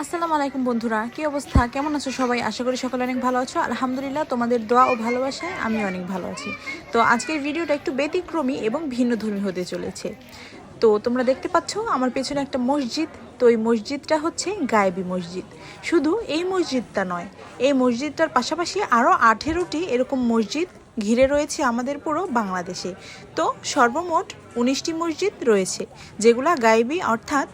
আসসালামু আলাইকুম বন্ধুরা, কি অবস্থা? কেমন আছো সবাই? আশা করি সকলে অনেক ভালো আছো। আলহামদুলিল্লাহ, তোমাদের দোয়া ও ভালোবাসায় আমি অনেক ভালো আছি। তো আজকের ভিডিওটা একটু ব্যতিক্রমী এবং ভিন্নধর্মী হতে চলেছে। তো তোমরা দেখতে পাচ্ছ, আমার পেছনে একটা মসজিদ। তো এই মসজিদটা হচ্ছে গায়েবী মসজিদ। শুধু এই মসজিদটা নয়, এই মসজিদটার পাশাপাশি আরও আঠেরোটি এরকম মসজিদ ঘিরে রয়েছে আমাদের পুরো বাংলাদেশে। তো সর্বমোট উনিশটি মসজিদ রয়েছে, যেগুলা গায়েবী অর্থাৎ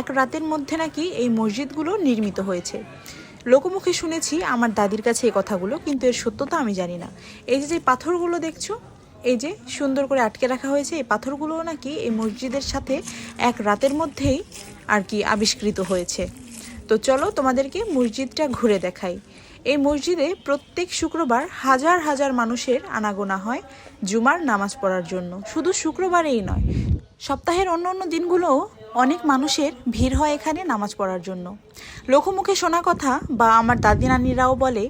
এক রাতের মধ্যে নাকি এই মসজিদগুলো নির্মিত হয়েছে। লোকমুখে শুনেছি আমার দাদির কাছে এই কথাগুলো, কিন্তু এর সত্যতা আমি জানি না। এই যে যে পাথরগুলো দেখছ, এই যে সুন্দর করে আটকে রাখা হয়েছে, এই পাথরগুলোও নাকি এই মসজিদের সাথে এক রাতের মধ্যেই আর কি আবিষ্কৃত হয়েছে। তো চলো তোমাদেরকে মসজিদটা ঘুরে দেখাই। এই মসজিদে প্রত্যেক শুক্রবার হাজার হাজার মানুষের আনাগোনা হয় জুমার নামাজ পড়ার জন্য। শুধু শুক্রবারেই নয়, সপ্তাহের অন্য অন্য দিনগুলোও অনেক মানুষের ভিড় হয় এখানে নামাজ পড়ার জন্য। লোকমুখে শোনা কথা বা আমার দাদি নানিরাও বলে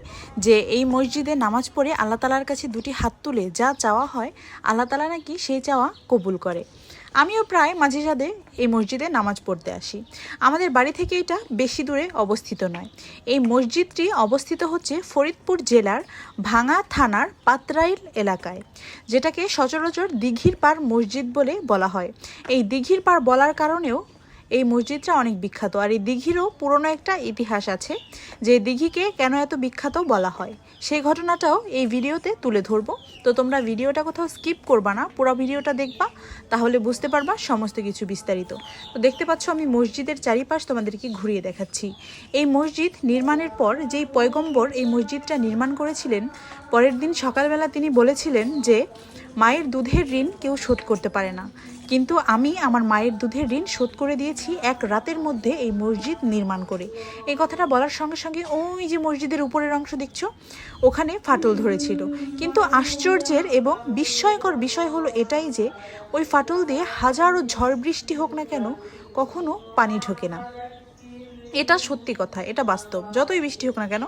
যে, এই মসজিদে নামাজ পড়ে আল্লাহ তালার কাছে দুটি হাত তুলে যা চাওয়া হয়, আল্লাহ তালা নাকি সেই চাওয়া কবুল করে। আমিও প্রায় মাঝে সাঝে এই মসজিদে নামাজ পড়তে আসি। আমাদের বাড়ি থেকে এটা বেশি দূরে অবস্থিত নয়। এই মসজিদটি অবস্থিত হচ্ছে ফরিদপুর জেলার ভাঙা থানার পাতরাইল এলাকায়, যেটাকে সচরাচর দিঘির পার মসজিদ বলে বলা হয়। এই দিঘির পার বলার কারণেও এই মসজিদটা অনেক বিখ্যাত। আর এই দিঘিরও পুরনো একটা ইতিহাস আছে যে দিঘিকে কেন এত বিখ্যাত বলা হয়। সেই ঘটনাটাও এই ভিডিওতে তুলে ধরবো। তো তোমরা ভিডিওটা কোথাও স্কিপ করবা না, পুরো ভিডিওটা দেখবা, তাহলে বুঝতে পারবা সমস্ত কিছু বিস্তারিত। তো দেখতে পাচ্ছ আমি মসজিদের চারিপাশ তোমাদেরকে ঘুরিয়ে দেখাচ্ছি। এই মসজিদ নির্মাণের পর যেই পয়গম্বর এই মসজিদটা নির্মাণ করেছিলেন, পরের দিন সকালবেলা তিনি বলেছিলেন যে, মায়ের দুধের ঋণ কেউ শোধ করতে পারে না। কিন্তু আমি আমার মায়ের দুধের ঋণ শোধ করে দিয়েছি এক রাতের মধ্যে এই মসজিদ নির্মাণ করে। এই কথাটা বলার সঙ্গে সঙ্গে ওই যে মসজিদের উপরের অংশ দেখছ, ওখানে ফাটল ধরেছিল। কিন্তু আশ্চর্যের এবং বিস্ময়কর বিষয় হলো এটাই যে, ওই ফাটল দিয়ে হাজারো ঝড় বৃষ্টি হোক না কেন, কখনো পানি ঢোকে না। এটা সত্যি কথা, এটা বাস্তব। যতই বৃষ্টি হোক না কেন,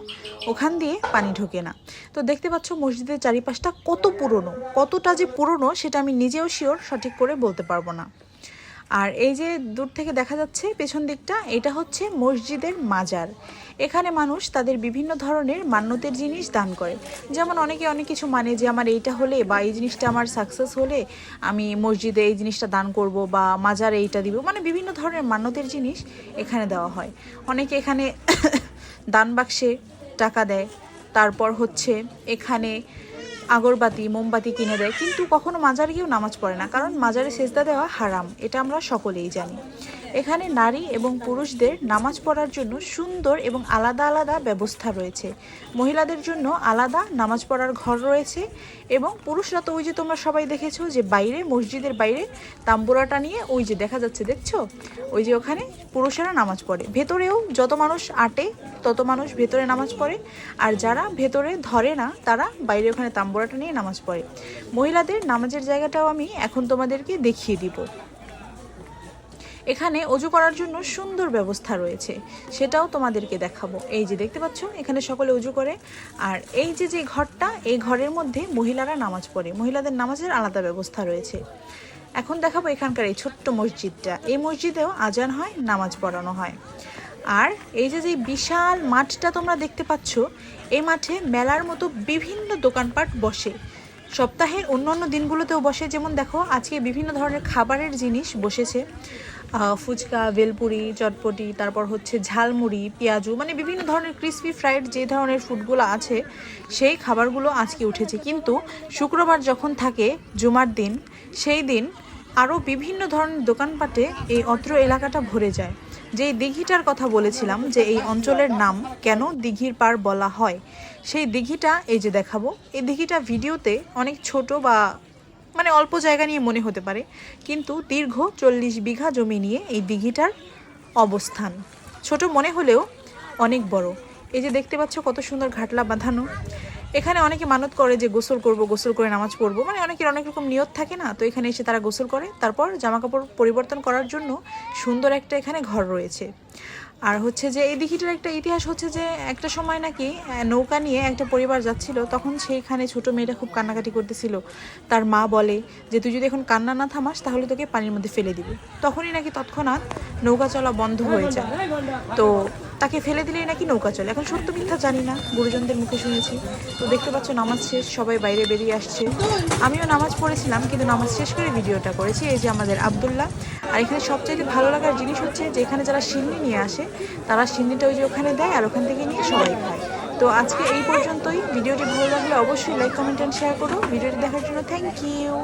ওখান দিয়ে পানি ঢোকে না। তো দেখতে পাচ্ছ মসজিদের চারিপাশটা কত পুরনো, কতটা যে পুরনো সেটা আমি নিজেও শিওর সঠিক করে বলতে পারব না। আর এই যে দূর থেকে দেখা যাচ্ছে পেছন দিকটা, এটা হচ্ছে মসজিদের মাজার। এখানে মানুষ তাদের বিভিন্ন ধরনের মান্যতের জিনিস দান করে। যেমন অনেকে অনেক কিছু মানে যে আমার এইটা হলে বা এই জিনিসটা আমার সাকসেস হলে আমি মসজিদে এই জিনিসটা দান করব বা মাজারে এইটা দিব। মানে বিভিন্ন ধরনের মান্যতের জিনিস এখানে দেওয়া হয়। অনেকে এখানে দান বাক্সে টাকা দেয়। তারপর হচ্ছে এখানে আগরবাতি, মোমবাতি কিনে দেয়। কিন্তু কখনো মাজারে গিয়েও নামাজ পড়ে না। কারণ মাজারে সেজদা দেওয়া হারাম। এটা আমরা সকলেই জানি। এখানে নারী এবং পুরুষদের নামাজ পড়ার জন্য সুন্দর এবং আলাদা আলাদা ব্যবস্থা রয়েছে। মহিলাদের জন্য আলাদা নামাজ পড়ার ঘর রয়েছে এবং পুরুষরা তো ওই যে তোমরা সবাই দেখেছ যে বাইরে, মসজিদের বাইরে তাম্বুরাটা নিয়ে ওই যে দেখা যাচ্ছে, দেখছ? ওই যে ওখানে পুরুষেরা নামাজ পড়ে। ভেতরেও যত মানুষ আটে, তত মানুষ ভেতরে নামাজ পড়ে। আর যারা ভেতরে ধরে না, তারা বাইরে ওখানে তাম্বুরাটা নিয়ে নামাজ পড়ে। মহিলাদের নামাজের জায়গাটাও আমি এখন তোমাদেরকে দেখিয়ে দিব। এখানে অজু করার জন্য সুন্দর ব্যবস্থা রয়েছে। সেটাও তোমাদেরকে দেখাবো। এই যে দেখতে পাচ্ছ, এখানে সকলে অজু করে। আর এই যে যে ঘরটা, এই ঘরের মধ্যে মহিলারা নামাজ পড়ে। মহিলাদের নামাজের আলাদা ব্যবস্থা রয়েছে। এখন দেখাবো এখানকার এই ছোট্ট মসজিদটা। এই মসজিদেও আজান হয়, নামাজ পড়ানো হয়। আর এই যে যে বিশাল মাঠটা তোমরা দেখতে পাচ্ছ, এই মাঠে মেলার মতো বিভিন্ন দোকানপাট বসে। সপ্তাহের অন্য অন্য দিনগুলোতেও বসে। যেমন দেখো, আজকে বিভিন্ন ধরনের খাবারের জিনিস বসেছে। ফুচকা, ভেলপুরি, চটপটি, তারপর হচ্ছে ঝালমুড়ি, পেঁয়াজু মানে বিভিন্ন ধরনের ক্রিসপি ফ্রাইড যে ধরনের ফুডগুলো আছে, সেই খাবারগুলো আজকে উঠেছে। কিন্তু শুক্রবার যখন থাকে জুমার দিন, সেই দিন আরও বিভিন্ন ধরনের দোকানপাটে এই অত্র এলাকাটা ভরে যায়। যেই দিঘিটার কথা বলেছিলাম যে এই অঞ্চলের নাম কেন দিঘির পার বলা হয়, সেই দিঘিটা এই যে দেখাবো। এই দিঘিটা ভিডিওতে অনেক ছোট বা মানে অল্প জায়গা নিয়ে মনে হতে পারে। কিন্তু দীর্ঘ চল্লিশ বিঘা জমি নিয়ে এই দিঘিটার অবস্থান। ছোট মনে হলেও অনেক বড়। এই যে দেখতে পাচ্ছ কত সুন্দর ঘাটলা বাঁধানো। এখানে অনেকে মানত করে যে গোসল করব, গোসল করে নামাজ পড়ব। মানে অনেকের অনেক রকম নিয়ত থাকে না। তো এখানে এসে তারা গোসল করে। তারপর জামা কাপড় পরিবর্তন করার জন্য সুন্দর একটা এখানে ঘর রয়েছে। আর হচ্ছে যে এই দিঘিটার একটা ইতিহাস হচ্ছে যে একটা সময় নাকি নৌকা নিয়ে একটা পরিবার যাচ্ছিল, তখন সেইখানে ছোট মেয়েটা খুব কান্নাকাটি করতেছিল। তার মা বলে যে, তুই যদি এখন কান্না না থামাস, তাহলে তোকে পানির মধ্যে ফেলে দিবি। তখনই নাকি তৎক্ষণাৎ নৌকা চলা বন্ধ হয়ে যায়। তো তাকে ফেলে দিলেই নাকি নৌকা চলে। এখন সত্য মিথ্যা জানি না, গুরুজনদের মুখে শুনেছি। তো দেখতে পাচ্ছ, নামাজ শেষ, সবাই বাইরে বেরিয়ে আসছে। আমিও নামাজ পড়েছিলাম, কিন্তু নামাজ শেষ করে ভিডিওটা করেছি, এই যে আমাদের আবদুল্লাহ। আর এখানে সবচেয়ে ভালো লাগার জিনিস হচ্ছে যে, এখানে যারা সিন্নি নিয়ে আসে, তারা সিন্নিটা ওই যে ওখানে দেয় আর ওখান থেকে নিয়ে সবাই খায়। তো আজকে এই পর্যন্তই। ভিডিওটি ভালো লাগলে অবশ্যই লাইক কমেন্ট অ্যান্ড শেয়ার করো। ভিডিওটি দেখার জন্য থ্যাংক ইউ